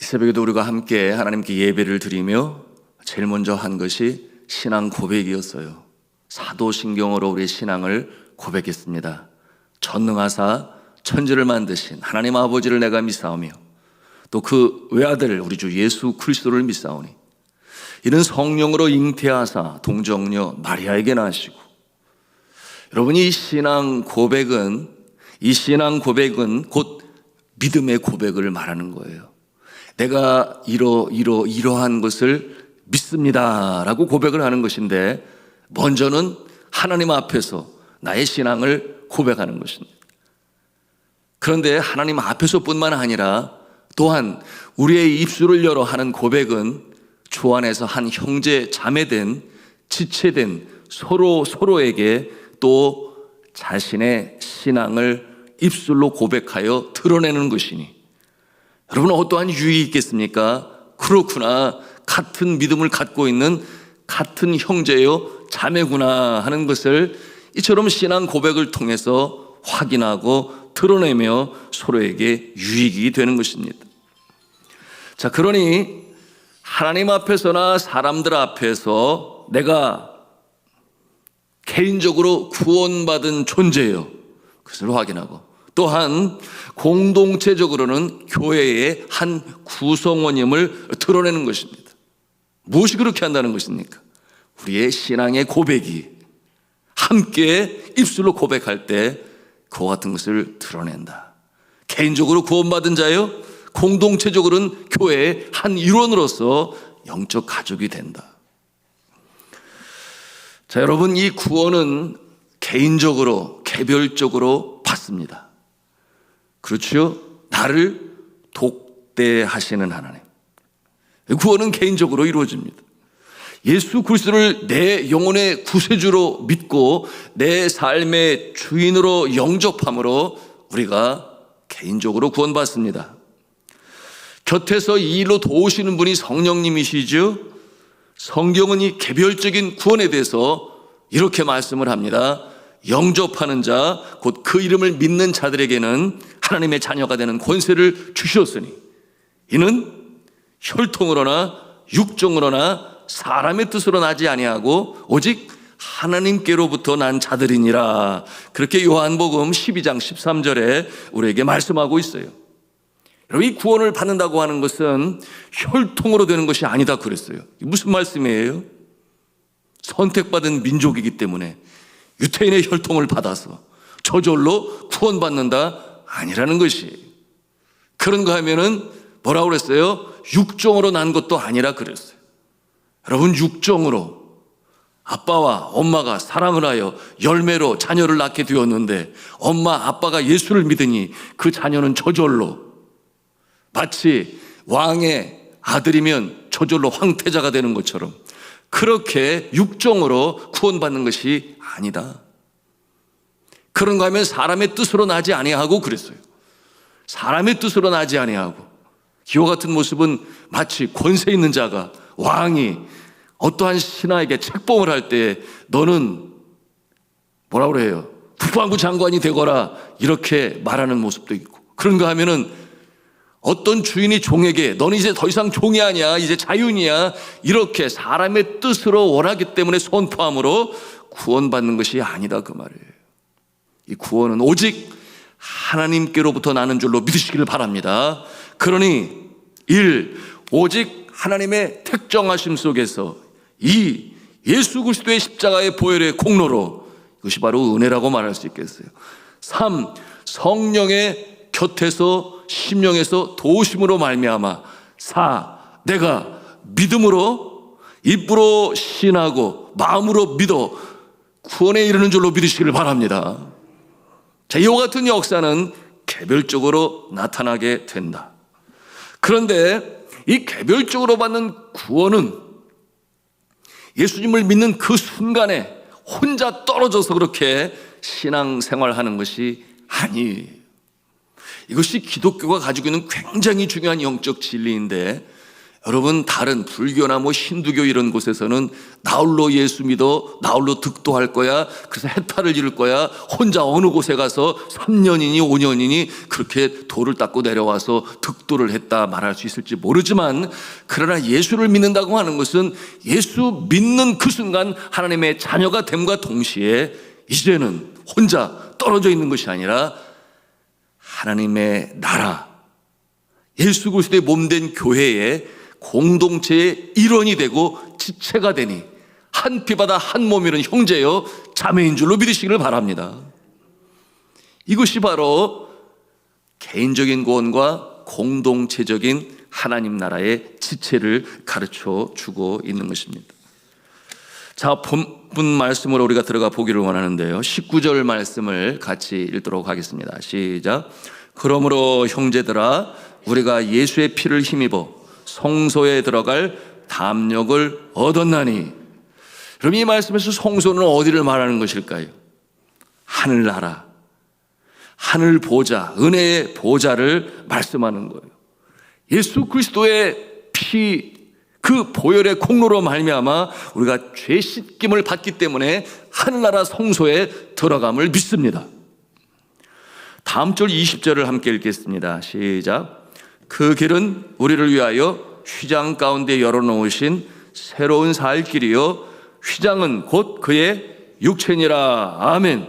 이 새벽에도 우리가 함께 하나님께 예배를 드리며 제일 먼저 한 것이 신앙 고백이었어요. 사도신경으로 우리의 신앙을 고백했습니다. 전능하사 천지를 만드신 하나님 아버지를 내가 믿사오며 또 그 외아들 우리 주 예수 그리스도를 믿사오니 이는 성령으로 잉태하사 동정녀 마리아에게 나시고 여러분 이 신앙 고백은 이 신앙 고백은 곧 믿음의 고백을 말하는 거예요. 내가 이러 이러 이러한 것을 믿습니다라고 고백을 하는 것인데 먼저는 하나님 앞에서 나의 신앙을 고백하는 것입니다. 그런데 하나님 앞에서뿐만 아니라 또한 우리의 입술을 열어 하는 고백은 주 안에서 한 형제 자매된 지체된 서로 서로에게 또 자신의 신앙을 입술로 고백하여 드러내는 것이니 여러분 어떠한 유익이 있겠습니까? 그렇구나. 같은 믿음을 갖고 있는 같은 형제요 자매구나 하는 것을 이처럼 신앙 고백을 통해서 확인하고 드러내며 서로에게 유익이 되는 것입니다. 자, 그러니 하나님 앞에서나 사람들 앞에서 내가 개인적으로 구원받은 존재예요. 그것을 확인하고 또한 공동체적으로는 교회의 한 구성원임을 드러내는 것입니다. 무엇이 그렇게 한다는 것입니까? 우리의 신앙의 고백이 함께 입술로 고백할 때 그와 같은 것을 드러낸다. 개인적으로 구원받은 자요, 공동체적으로는 교회의 한 일원으로서 영적 가족이 된다. 자, 여러분, 이 구원은 개인적으로, 개별적으로 받습니다. 그렇죠? 나를 독대하시는 하나님. 구원은 개인적으로 이루어집니다. 예수 그리스도를 내 영혼의 구세주로 믿고 내 삶의 주인으로 영접함으로 우리가 개인적으로 구원받습니다. 곁에서 이 일로 도우시는 분이 성령님이시죠. 성경은 이 개별적인 구원에 대해서 이렇게 말씀을 합니다. 영접하는 자, 곧 그 이름을 믿는 자들에게는 하나님의 자녀가 되는 권세를 주셨으니 이는 혈통으로나 육정으로나 사람의 뜻으로 나지 아니하고 오직 하나님께로부터 난 자들이니라. 그렇게 요한복음 12장 13절에 우리에게 말씀하고 있어요. 여러분, 이 구원을 받는다고 하는 것은 혈통으로 되는 것이 아니다 그랬어요. 무슨 말씀이에요? 선택받은 민족이기 때문에 유태인의 혈통을 받아서 저절로 구원받는다 아니라는 것이. 그런가 하면은 뭐라고 그랬어요? 육종으로 난 것도 아니라 그랬어요. 여러분, 육종으로 아빠와 엄마가 사랑을 하여 열매로 자녀를 낳게 되었는데 엄마, 아빠가 예수를 믿으니 그 자녀는 저절로 마치 왕의 아들이면 저절로 황태자가 되는 것처럼 그렇게 육종으로 구원받는 것이 아니다. 그런가 하면 사람의 뜻으로 나지 아니하고 그랬어요. 사람의 뜻으로 나지 아니하고 기와 같은 모습은 마치 권세 있는 자가 왕이 어떠한 신하에게 책봉을 할 때 너는 뭐라 그래요? 국방부 장관이 되거라 이렇게 말하는 모습도 있고 그런가 하면은 어떤 주인이 종에게 너는 이제 더 이상 종이 아니야 이제 자윤이야 이렇게 사람의 뜻으로 원하기 때문에 선포함으로 구원받는 것이 아니다 그 말이에요. 이 구원은 오직 하나님께로부터 나는 줄로 믿으시기를 바랍니다. 그러니 일 오직 하나님의 택정하심 속에서 이 예수 그리스도의 십자가의 보혈의 공로로 이것이 바로 은혜라고 말할 수 있겠어요. 3. 성령의 곁에서 심령에서 도우심으로 말미암아 4. 내가 믿음으로 입으로 신하고 마음으로 믿어 구원에 이르는 줄로 믿으시기를 바랍니다. 자, 이와 같은 역사는 개별적으로 나타나게 된다. 그런데 이 개별적으로 받는 구원은 예수님을 믿는 그 순간에 혼자 떨어져서 그렇게 신앙생활하는 것이 아니에요. 이것이 기독교가 가지고 있는 굉장히 중요한 영적 진리인데 여러분 다른 불교나 뭐 힌두교 이런 곳에서는 나홀로 예수 믿어 나홀로 득도할 거야 그래서 해탈을 이룰 거야 혼자 어느 곳에 가서 3년이니 5년이니 그렇게 돌을 닦고 내려와서 득도를 했다 말할 수 있을지 모르지만 그러나 예수를 믿는다고 하는 것은 예수 믿는 그 순간 하나님의 자녀가 됨과 동시에 이제는 혼자 떨어져 있는 것이 아니라 하나님의 나라 예수 그리스도의 몸된 교회의 공동체의 일원이 되고 지체가 되니 한 피바다 한 몸이는 형제여 자매인 줄로 믿으시기를 바랍니다. 이것이 바로 개인적인 구원과 공동체적인 하나님 나라의 지체를 가르쳐 주고 있는 것입니다. 자, 본문 말씀으로 우리가 들어가 보기를 원하는데요. 19절 말씀을 같이 읽도록 하겠습니다. 시작. 그러므로 형제들아, 우리가 예수의 피를 힘입어 성소에 들어갈 담력을 얻었나니. 그럼 이 말씀에서 성소는 어디를 말하는 것일까요? 하늘나라. 하늘 보좌, 은혜의 보좌를 말씀하는 거예요. 예수 그리스도의 피, 그 보혈의 공로로 말미암아 우리가 죄 씻김을 받기 때문에 하늘나라 성소에 들어감을 믿습니다. 다음 절 20절을 함께 읽겠습니다. 시작. 그 길은 우리를 위하여 휘장 가운데 열어놓으신 새로운 살 길이요. 휘장은 곧 그의 육체니라. 아멘.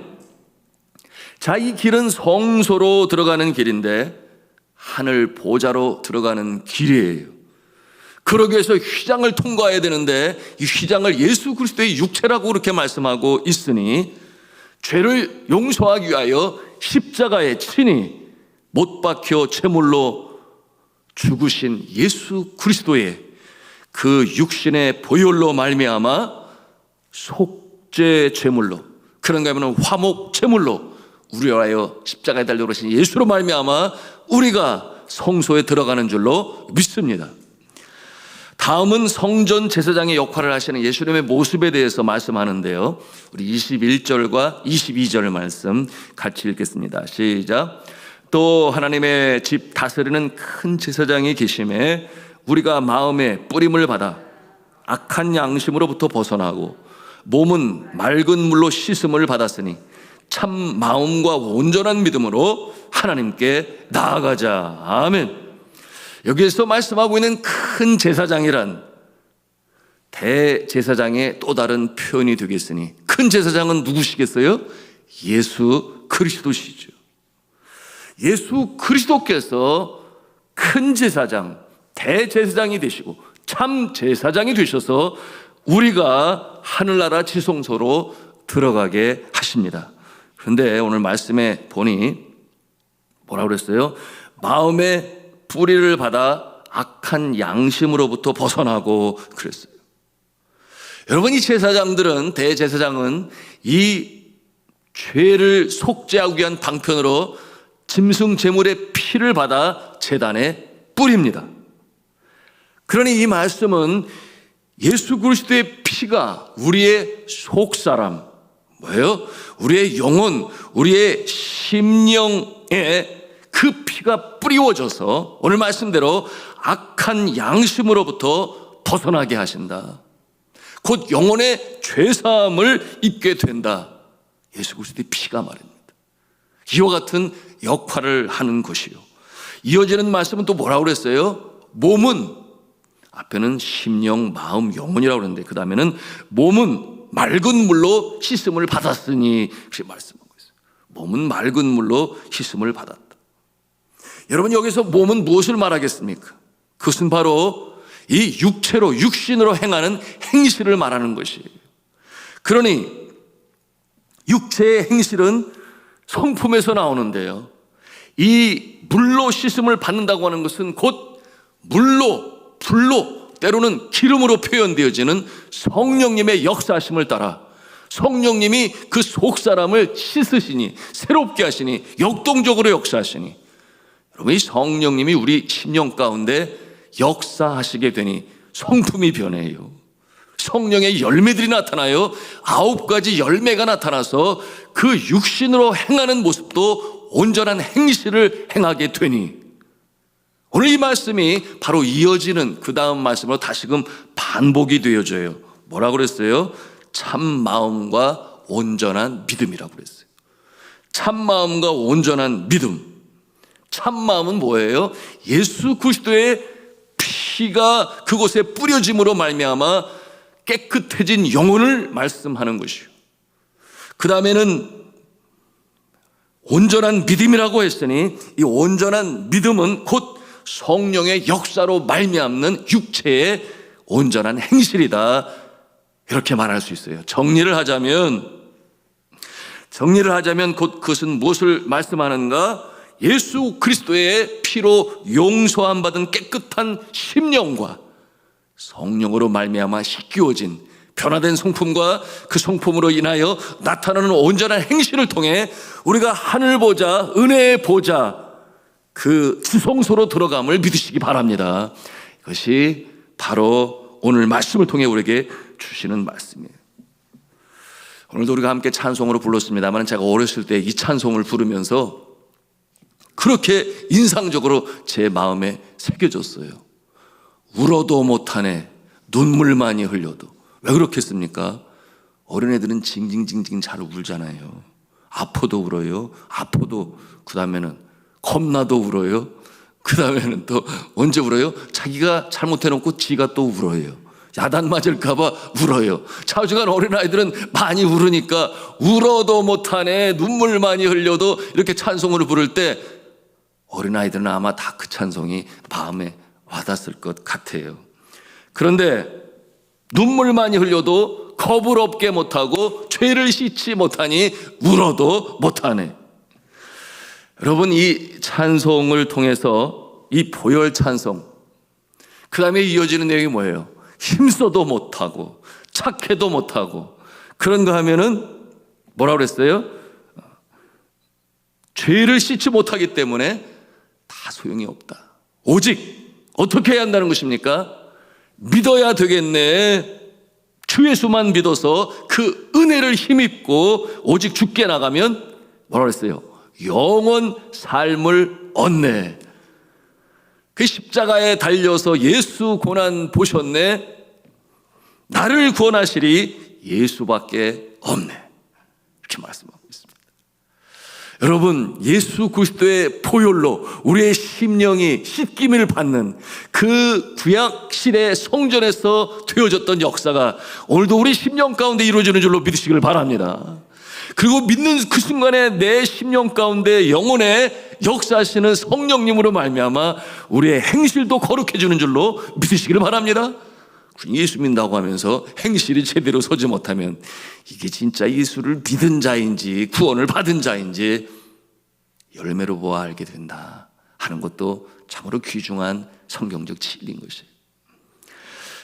자, 이 길은 성소로 들어가는 길인데 하늘 보좌로 들어가는 길이에요. 그러기 위해서 휘장을 통과해야 되는데 이 휘장을 예수 그리스도의 육체라고 그렇게 말씀하고 있으니 죄를 용서하기 위하여 십자가에 친히 못 박혀 제물로 죽으신 예수 그리스도의 그 육신의 보혈로 말미암아 속죄 제물로 그런가 하면 화목 제물로 우리하여 십자가에 달려 오신 예수로 말미암아 우리가 성소에 들어가는 줄로 믿습니다. 다음은 성전 제사장의 역할을 하시는 예수님의 모습에 대해서 말씀하는데요. 우리 21절과 22절 말씀 같이 읽겠습니다. 시작. 또 하나님의 집 다스리는 큰 제사장이 계심에 우리가 마음에 뿌림을 받아 악한 양심으로부터 벗어나고 몸은 맑은 물로 씻음을 받았으니 참 마음과 온전한 믿음으로 하나님께 나아가자. 아멘. 여기에서 말씀하고 있는 큰 제사장이란 대제사장의 또 다른 표현이 되겠으니 큰 제사장은 누구시겠어요? 예수 그리스도시죠. 예수 그리스도께서 큰 제사장, 대제사장이 되시고 참 제사장이 되셔서 우리가 하늘나라 지성소로 들어가게 하십니다. 그런데 오늘 말씀에 보니 뭐라 그랬어요? 마음의 뿌리를 받아 악한 양심으로부터 벗어나고 그랬어요. 여러분 이 제사장들은 대제사장은 이 죄를 속죄하기 위한 방편으로 짐승 제물의 피를 받아 제단에 뿌립니다. 그러니 이 말씀은 예수 그리스도의 피가 우리의 속사람 뭐예요? 우리의 영혼, 우리의 심령에 그 피가 뿌리워져서 오늘 말씀대로 악한 양심으로부터 벗어나게 하신다. 곧 영혼의 죄사함을 입게 된다. 예수 그리스도의 피가 말입니다. 이와 같은 역할을 하는 것이요. 이어지는 말씀은 또 뭐라고 그랬어요? 몸은 앞에는 심령, 마음, 영혼이라고 그러는데 그 다음에는 몸은 맑은 물로 씻음을 받았으니 그렇게 말씀하고 있어요. 몸은 맑은 물로 씻음을 받았다. 여러분 여기서 몸은 무엇을 말하겠습니까? 그것은 바로 이 육체로 육신으로 행하는 행실을 말하는 것이에요. 그러니 육체의 행실은 성품에서 나오는데요. 이 물로 씻음을 받는다고 하는 것은 곧 물로 불로 때로는 기름으로 표현되어지는 성령님의 역사심을 따라 성령님이 그 속 사람을 씻으시니 새롭게 하시니 역동적으로 역사하시니 여러분 이 성령님이 우리 심령 가운데 역사하시게 되니 성품이 변해요. 성령의 열매들이 나타나요. 아홉 가지 열매가 나타나서 그 육신으로 행하는 모습도 온전한 행실을 행하게 되니 오늘 이 말씀이 바로 이어지는 그 다음 말씀으로 다시금 반복이 되어져요. 뭐라고 그랬어요? 참 마음과 온전한 믿음이라고 그랬어요. 참 마음과 온전한 믿음. 참 마음은 뭐예요? 예수 그리스도의 피가 그곳에 뿌려짐으로 말미암아 깨끗해진 영혼을 말씀하는 것이요. 그 다음에는 온전한 믿음이라고 했으니 이 온전한 믿음은 곧 성령의 역사로 말미암는 육체의 온전한 행실이다. 이렇게 말할 수 있어요. 정리를 하자면 정리를 하자면 곧 그것은 무엇을 말씀하는가? 예수 그리스도의 피로 용서함 받은 깨끗한 심령과 성령으로 말미암아 씻기워진 변화된 성품과 그 성품으로 인하여 나타나는 온전한 행실을 통해 우리가 하늘 보자 은혜의 보자 그 지성소로 들어감을 믿으시기 바랍니다. 이것이 바로 오늘 말씀을 통해 우리에게 주시는 말씀이에요. 오늘도 우리가 함께 찬송으로 불렀습니다만 제가 어렸을 때 이 찬송을 부르면서 그렇게 인상적으로 제 마음에 새겨졌어요. 울어도 못하네. 눈물만이 흘려도. 왜 그렇겠습니까? 어린애들은 징징징징 잘 울잖아요. 아파도 울어요. 아파도 그 다음에는 겁나도 울어요. 그 다음에는 또 언제 울어요? 자기가 잘못해놓고 지가 또 울어요. 야단 맞을까봐 울어요. 차주간 어린아이들은 많이 울으니까 울어도 못하네. 눈물 많이 흘려도 이렇게 찬송을 부를 때 어린아이들은 아마 다 그 찬송이 마음에 와닿았을 것 같아요. 그런데 눈물 많이 흘려도 겁을 없게 못하고 죄를 씻지 못하니 울어도 못하네. 여러분 이 찬송을 통해서 이 보혈 찬송 그 다음에 이어지는 내용이 뭐예요? 힘써도 못하고 착해도 못하고 그런 거 하면은 뭐라 그랬어요? 죄를 씻지 못하기 때문에 다 소용이 없다. 오직 어떻게 해야 한다는 것입니까? 믿어야 되겠네. 주 예수만 믿어서 그 은혜를 힘입고 오직 죽게 나가면 뭐라 그랬어요? 영원 삶을 얻네. 그 십자가에 달려서 예수 고난 보셨네. 나를 구원하시리 예수밖에 없네. 이렇게 말씀하고. 여러분, 예수 그리스도의 보혈로 우리의 심령이 씻김을 받는 그 구약실의 성전에서 되어졌던 역사가 오늘도 우리 심령 가운데 이루어지는 줄로 믿으시길 바랍니다. 그리고 믿는 그 순간에 내 심령 가운데 영혼에 역사하시는 성령님으로 말미암아 우리의 행실도 거룩해 주는 줄로 믿으시기를 바랍니다. 예수 믿는다고 하면서 행실이 제대로 서지 못하면 이게 진짜 예수를 믿은 자인지 구원을 받은 자인지 열매로 보아 알게 된다 하는 것도 참으로 귀중한 성경적 진리인 것이에요.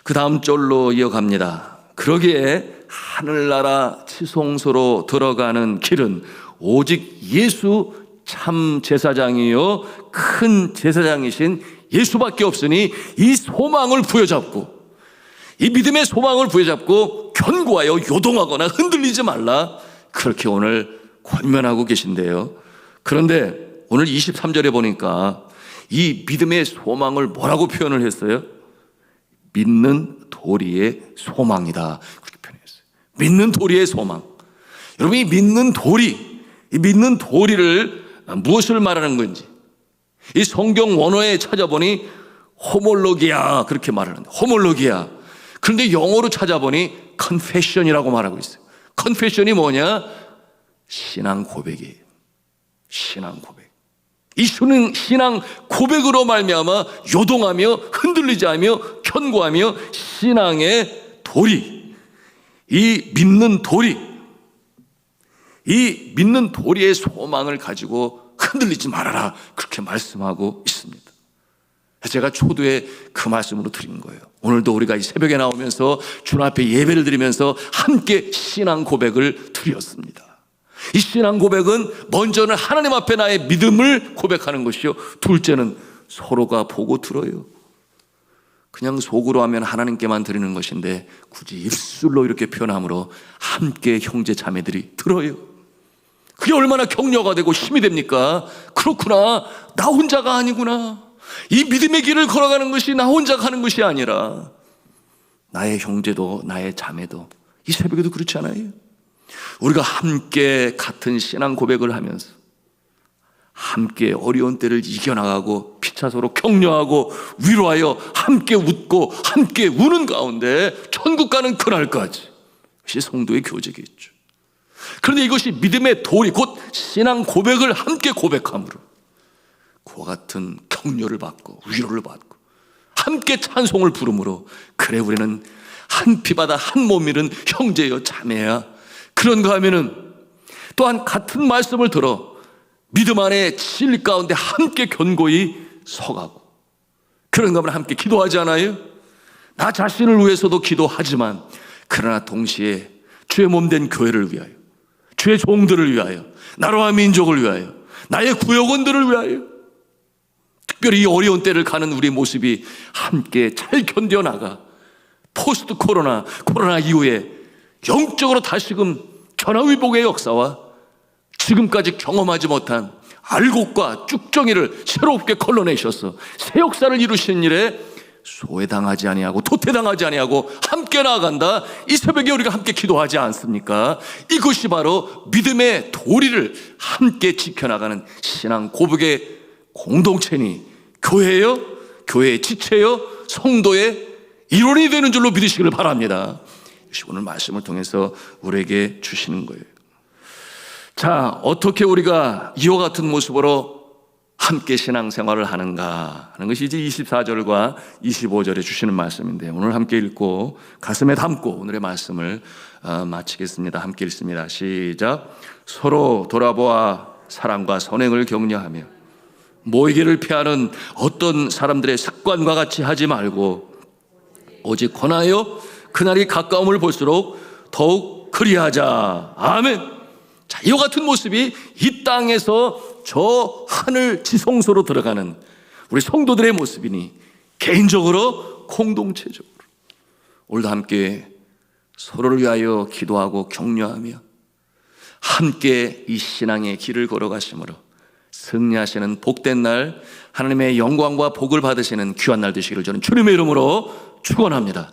그 다음 절로 이어갑니다. 그러기에 하늘나라 지성소로 들어가는 길은 오직 예수 참 제사장이요 큰 제사장이신 예수밖에 없으니 이 소망을 부여잡고 이 믿음의 소망을 부여잡고 견고하여 요동하거나 흔들리지 말라 그렇게 오늘 권면하고 계신데요. 그런데 오늘 23절에 보니까 이 믿음의 소망을 뭐라고 표현을 했어요? 믿는 도리의 소망이다. 그렇게 표현했어요. 믿는 도리의 소망. 여러분이 믿는 도리, 이 믿는 도리를 무엇을 말하는 건지 이 성경 원어에 찾아보니 호몰로기야 그렇게 말하는데 호몰로기야. 그런데 영어로 찾아보니 컨페션이라고 말하고 있어요. 컨페션이 뭐냐? 신앙 고백이에요. 신앙 고백. 이 신앙, 신앙 고백으로 말미암아 요동하며 흔들리지 않으며 견고하며 신앙의 도리, 이 믿는 도리, 이 믿는 도리의 소망을 가지고 흔들리지 말아라 그렇게 말씀하고 있습니다. 제가 초두에 그 말씀으로 드린 거예요. 오늘도 우리가 이 새벽에 나오면서 주님 앞에 예배를 드리면서 함께 신앙 고백을 드렸습니다. 이 신앙 고백은 먼저는 하나님 앞에 나의 믿음을 고백하는 것이요. 둘째는 서로가 보고 들어요. 그냥 속으로 하면 하나님께만 드리는 것인데 굳이 입술로 이렇게 표현함으로 함께 형제 자매들이 들어요. 그게 얼마나 격려가 되고 힘이 됩니까? 그렇구나. 나 혼자가 아니구나. 이 믿음의 길을 걸어가는 것이 나 혼자 가는 것이 아니라 나의 형제도 나의 자매도 이 새벽에도 그렇지 않아요? 우리가 함께 같은 신앙 고백을 하면서 함께 어려운 때를 이겨나가고 피차 서로 격려하고 위로하여 함께 웃고 함께 우는 가운데 천국 가는 그날까지 이것이 성도의 교제겠죠. 그런데 이것이 믿음의 도리 곧 신앙 고백을 함께 고백함으로 그와 같은 격려를 받고 위로를 받고 함께 찬송을 부름으로 그래 우리는 한 피바다 한 몸이는 형제여 자매야 그런가 하면은 또한 같은 말씀을 들어 믿음 안에 질 가운데 함께 견고히 서가고 그런가 하면 함께 기도하지 않아요? 나 자신을 위해서도 기도하지만 그러나 동시에 주의 몸 된 교회를 위하여 주의 종들을 위하여 나라와 민족을 위하여 나의 구역원들을 위하여 특별히 이 어려운 때를 가는 우리 모습이 함께 잘 견뎌나가 포스트 코로나 코로나 이후에 영적으로 다시금 전화위복의 역사와 지금까지 경험하지 못한 알곡과 쭉정이를 새롭게 걸러내셔서 새 역사를 이루신 일에 소외당하지 아니하고 도태당하지 아니하고 함께 나아간다. 이 새벽에 우리가 함께 기도하지 않습니까? 이것이 바로 믿음의 도리를 함께 지켜나가는 신앙 고백의 공동체니 교회요, 교회의 지체요, 성도의 일원이 되는 줄로 믿으시기를 바랍니다. 오늘 말씀을 통해서 우리에게 주시는 거예요. 자, 어떻게 우리가 이와 같은 모습으로 함께 신앙생활을 하는가 하는 것이 이제 24절과 25절에 주시는 말씀인데 오늘 함께 읽고 가슴에 담고 오늘의 말씀을 어, 마치겠습니다. 함께 읽습니다. 시작. 서로 돌아보아 사랑과 선행을 격려하며 모이기를 피하는 어떤 사람들의 습관과 같이 하지 말고 오직 권하여 그날이 가까움을 볼수록 더욱 그리하자. 아멘. 자, 이와 같은 모습이 이 땅에서 저 하늘 지성소로 들어가는 우리 성도들의 모습이니 개인적으로 공동체적으로 오늘도 함께 서로를 위하여 기도하고 격려하며 함께 이 신앙의 길을 걸어가심으로 승리하시는 복된 날 하나님의 영광과 복을 받으시는 귀한 날 되시기를 저는 주님의 이름으로 축원합니다.